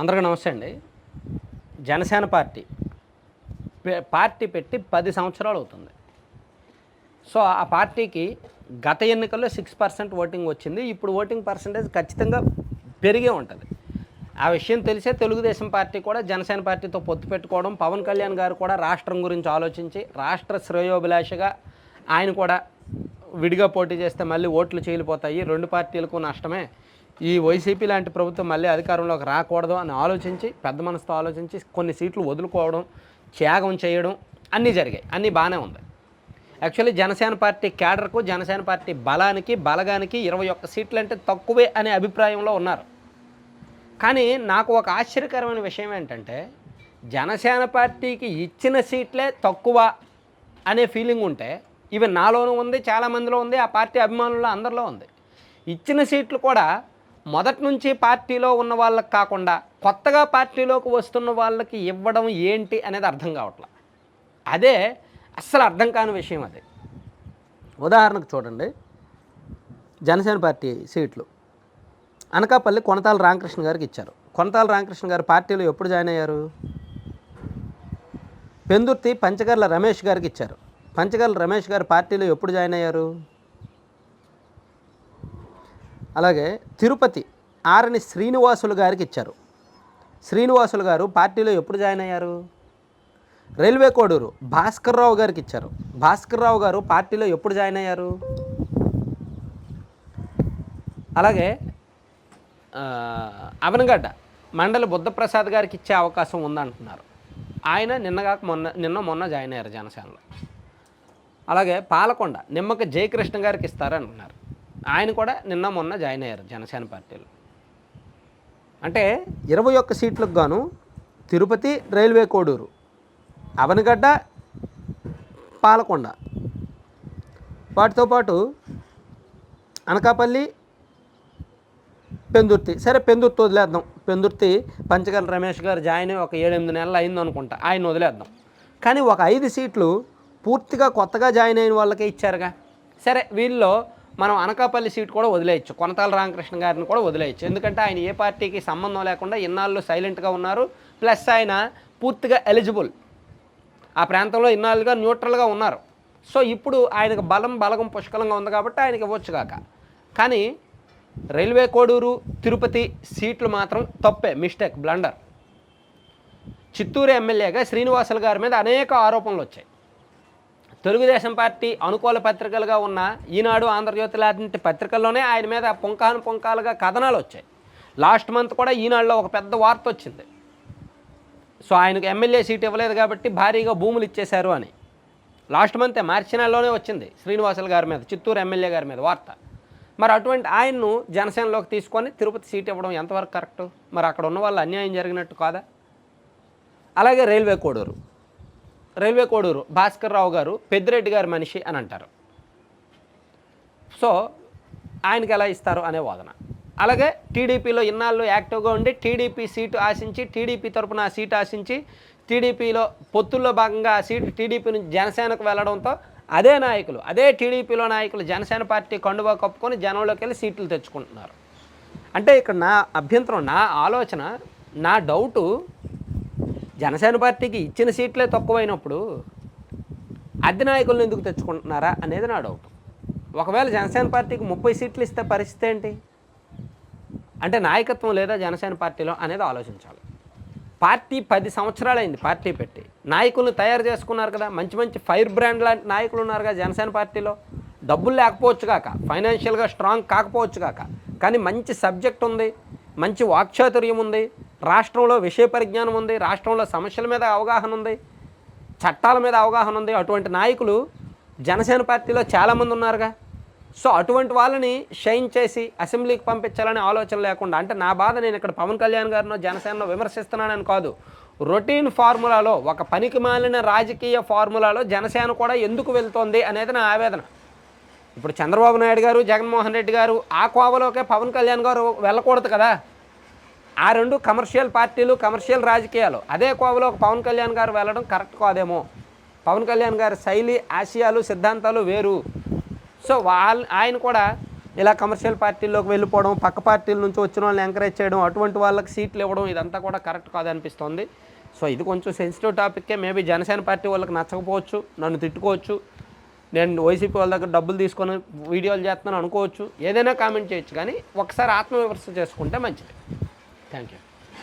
అందరికీ నమస్తే అండి. జనసేన పార్టీ పార్టీ పెట్టి పది సంవత్సరాలు అవుతుంది. సో ఆ పార్టీకి గత ఎన్నికల్లో సిక్స్ పర్సెంట్ ఓటింగ్ వచ్చింది. ఇప్పుడు ఓటింగ్ పర్సంటేజ్ ఖచ్చితంగా పెరిగే ఉంటుంది. ఆ విషయం తెలిసే తెలుగుదేశం పార్టీ కూడా జనసేన పార్టీతో పొత్తు పెట్టుకోవడం పవన్ కళ్యాణ్ గారు కూడా రాష్ట్రం గురించి ఆలోచించి రాష్ట్ర శ్రేయోభిలాషగా ఆయన కూడా విడిగా పోటీ చేస్తే మళ్ళీ ఓట్లు చీలిపోతాయి. రెండు పార్టీలకు నష్టమే. ఈ వైసీపీ లాంటి ప్రభుత్వం మళ్ళీ అధికారంలోకి రాకూడదు అని ఆలోచించి పెద్ద మనసుతో ఆలోచించి కొన్ని సీట్లు వదులుకోవడం త్యాగం చేయడం అన్నీ జరిగాయి. అన్నీ బాగానే ఉంది యాక్చువల్లీ జనసేన పార్టీ క్యాడర్కు జనసేన పార్టీ బలానికి బలగానికి ఇరవై ఒక్క సీట్లు అంటే తక్కువే అనే అభిప్రాయంలో ఉన్నారు. కానీ నాకు ఒక ఆశ్చర్యకరమైన విషయం ఏంటంటే జనసేన పార్టీకి ఇచ్చిన సీట్లే తక్కువ అనే ఫీలింగ్ ఉంటే ఇవి నాలోనూ ఉంది చాలామందిలో ఉంది ఆ పార్టీ అభిమానుల్లో అందరిలో ఉంది. ఇచ్చిన సీట్లు కూడా మొదటి నుంచి పార్టీలో ఉన్న వాళ్ళకి కాకుండా కొత్తగా పార్టీలోకి వస్తున్న వాళ్ళకి ఇవ్వడం ఏంటి అనేది అర్థం కావట్లా. అదే అస్సలు అర్థం కాని విషయం అది. ఉదాహరణకు చూడండి జనసేన పార్టీ సీట్లు. అనకాపల్లి కొనతాల రామకృష్ణ గారికి ఇచ్చారు. కొనతాల రామకృష్ణ గారు పార్టీలో ఎప్పుడు జాయిన్ అయ్యారు? పెందుర్తి పంచగర్ల రమేష్ గారికి ఇచ్చారు. పంచగర్ల రమేష్ గారు పార్టీలో ఎప్పుడు జాయిన్ అయ్యారు? అలాగే తిరుపతి ఆరని శ్రీనివాసులు గారికి ఇచ్చారు. శ్రీనివాసులు గారు పార్టీలో ఎప్పుడు జాయిన్ అయ్యారు? రైల్వే కోడూరు భాస్కర్రావు గారికి ఇచ్చారు. భాస్కర్రావు గారు పార్టీలో ఎప్పుడు జాయిన్ అయ్యారు? అలాగే అవనగడ్డ మండలి బుద్ధప్రసాద్ గారికి ఇచ్చే అవకాశం ఉందంటున్నారు. ఆయన నిన్నగాక మొన్న నిన్న మొన్న జాయిన్ అయ్యారు జనసేనలో. అలాగే పాలకొండ నిమ్మక జయకృష్ణ గారికి ఇస్తారంటున్నారు ఆయన కూడా నిన్న మొన్న జాయిన్ అయ్యారు జనసేన పార్టీలో. అంటే ఇరవై ఒక్క సీట్లకు గాను తిరుపతి రైల్వే కోడూరు అవనగడ్డ పాలకొండ. వాటితో పాటు అనకాపల్లి పెందుర్తి. సరే పెందుర్తి వదిలేద్దాం. పెందుర్తి పంచగల రమేష్ గారు జాయిన్ అయ్యి ఒక ఏడెనిమిది నెలలు అయింది అనుకుంటా. ఆయన వదిలేద్దాం. కానీ ఒక ఐదు సీట్లు పూర్తిగా కొత్తగా జాయిన్ అయిన వాళ్ళకే ఇచ్చారుగా. సరే వీళ్ళలో మనం అనకాపల్లి సీట్ కూడా వదిలేయచ్చు. కొనతాల రామకృష్ణ గారిని కూడా వదిలేయచ్చు. ఎందుకంటే ఆయన ఏ పార్టీకి సంబంధం లేకుండా ఇన్నాళ్ళు సైలెంట్గా ఉన్నారు. ప్లస్ ఆయన పూర్తిగా ఎలిజిబుల్. ఆ ప్రాంతంలో ఇన్నాళ్ళుగా న్యూట్రల్గా ఉన్నారు. సో ఇప్పుడు ఆయనకు బలం బలగం పుష్కలంగా ఉంది కాబట్టి ఆయనకి ఇవ్వచ్చు కాక. కానీ రైల్వే కోడూరు తిరుపతి సీట్లు మాత్రం తప్పే. Mistake blunder. చిత్తూరు ఎమ్మెల్యేగా శ్రీనివాసులు గారి మీద అనేక ఆరోపణలు వచ్చాయి. తెలుగుదేశం పార్టీ అనుకూల పత్రికలుగా ఉన్న ఈనాడు ఆంధ్రజ్యోతి లాంటి పత్రికల్లోనే ఆయన మీద పుంకాను పుంకాలుగా కథనాలు వచ్చాయి. లాస్ట్ మంత్ కూడా ఈనాడులో ఒక పెద్ద వార్త వచ్చింది. సో ఆయనకు ఎమ్మెల్యే సీట్ ఇవ్వలేదు కాబట్టి భారీగా భూములు ఇచ్చేశారు అని. లాస్ట్ మంతే మార్చి నెలలోనే వచ్చింది శ్రీనివాసులు గారి మీద చిత్తూరు ఎమ్మెల్యే గారి మీద వార్త. మరి అటువంటి ఆయన్ను జనసేనలోకి తీసుకొని తిరుపతి సీట్ ఇవ్వడం ఎంతవరకు కరెక్టు? మరి అక్కడ ఉన్న వాళ్ళు అన్యాయం జరిగినట్టు కాదా? అలాగే రైల్వే కోడూరు. రైల్వే కోడూరు భాస్కర్ రావు గారు పెద్దిరెడ్డి గారి మనిషి అని అంటారు. సో ఆయనకి ఎలా ఇస్తారు అనే వాదన. అలాగే టీడీపీలో ఇన్నాళ్ళు యాక్టివ్గా ఉండి టీడీపీ సీటు ఆశించి టీడీపీ తరపున ఆ సీటు ఆశించి టీడీపీలో పొత్తుల్లో భాగంగా ఆ సీటు టీడీపీ నుంచి జనసేనకు వెళ్ళడంతో అదే నాయకులు అదే టీడీపీలో నాయకులు జనసేన పార్టీ కండువా కప్పుకొని జనంలోకి వెళ్ళి సీట్లు తెచ్చుకుంటున్నారు. అంటే ఇక్కడ నా అభ్యంతరం నా ఆలోచన నా డౌటు జనసేన పార్టీకి ఇచ్చిన సీట్లే తక్కువైనప్పుడు అద్దె నాయకులను ఎందుకు తెచ్చుకుంటున్నారా అనేది నా డౌట్. ఒకవేళ జనసేన పార్టీకి ముప్పై సీట్లు ఇస్తే పరిస్థితి ఏంటి? అంటే నాయకత్వం లేదా జనసేన పార్టీలో అనేది ఆలోచించాలి. పార్టీ పది సంవత్సరాలైంది పార్టీ పెట్టి. నాయకులను తయారు చేసుకున్నారు కదా మంచి మంచి ఫైర్ బ్రాండ్ లాంటి నాయకులు ఉన్నారుగా జనసేన పార్టీలో. డబ్బులు లేకపోవచ్చు కాక ఫైనాన్షియల్గా స్ట్రాంగ్ కాకపోవచ్చు కాక. కానీ మంచి సబ్జెక్ట్ ఉంది మంచి వాక్చాతుర్యం ఉంది రాష్ట్రంలో విషయ పరిజ్ఞానం ఉంది రాష్ట్రంలో సమస్యల మీద అవగాహన ఉంది చట్టాల మీద అవగాహన ఉంది. అటువంటి నాయకులు జనసేన పార్టీలో చాలామంది ఉన్నారుగా. సో అటువంటి వాళ్ళని షైన్ చేసి అసెంబ్లీకి పంపించాలనే ఆలోచన లేకుండా అంటే నా బాధ నేను ఇక్కడ పవన్ కళ్యాణ్ గారినో జనసేనలో విమర్శిస్తున్నానని కాదు. రొటీన్ ఫార్ములాలో ఒక పనికి మాలిన రాజకీయ ఫార్ములాలో జనసేన కూడా ఎందుకు వెళ్తోంది అనేది నా ఆవేదన. ఇప్పుడు చంద్రబాబు నాయుడు గారు జగన్మోహన్ రెడ్డి గారు ఆ కోవలోకే పవన్ కళ్యాణ్ గారు వెళ్ళకూడదు కదా. ఆ రెండు కమర్షియల్ పార్టీలు కమర్షియల్ రాజకీయాలు. అదే కోవలో పవన్ కళ్యాణ్ గారు వెళ్ళడం కరెక్ట్ కాదేమో. పవన్ కళ్యాణ్ గారి శైలి ఆశయాలు సిద్ధాంతాలు వేరు. సో వాళ్ళ ఆయన కూడా ఇలా కమర్షియల్ పార్టీల్లోకి వెళ్ళిపోవడం పక్క పార్టీల నుంచి వచ్చిన వాళ్ళని ఎంకరేజ్ చేయడం అటువంటి వాళ్ళకి సీట్లు ఇవ్వడం ఇదంతా కూడా కరెక్ట్ కాదనిపిస్తుంది. సో ఇది కొంచెం సెన్సిటివ్ టాపిక్కే మేబీ జనసేన పార్టీ వాళ్ళకి నచ్చకపోవచ్చు నన్ను తిట్టుకోవచ్చు. నేను వైసీపీ వాళ్ళ దగ్గర డబ్బులు తీసుకొని వీడియోలు చేస్తున్నాను అనుకోవచ్చు. ఏదైనా కామెంట్ చేయొచ్చు కానీ ఒకసారి ఆత్మవిమర్శ చేసుకుంటే మంచిది. Thank you.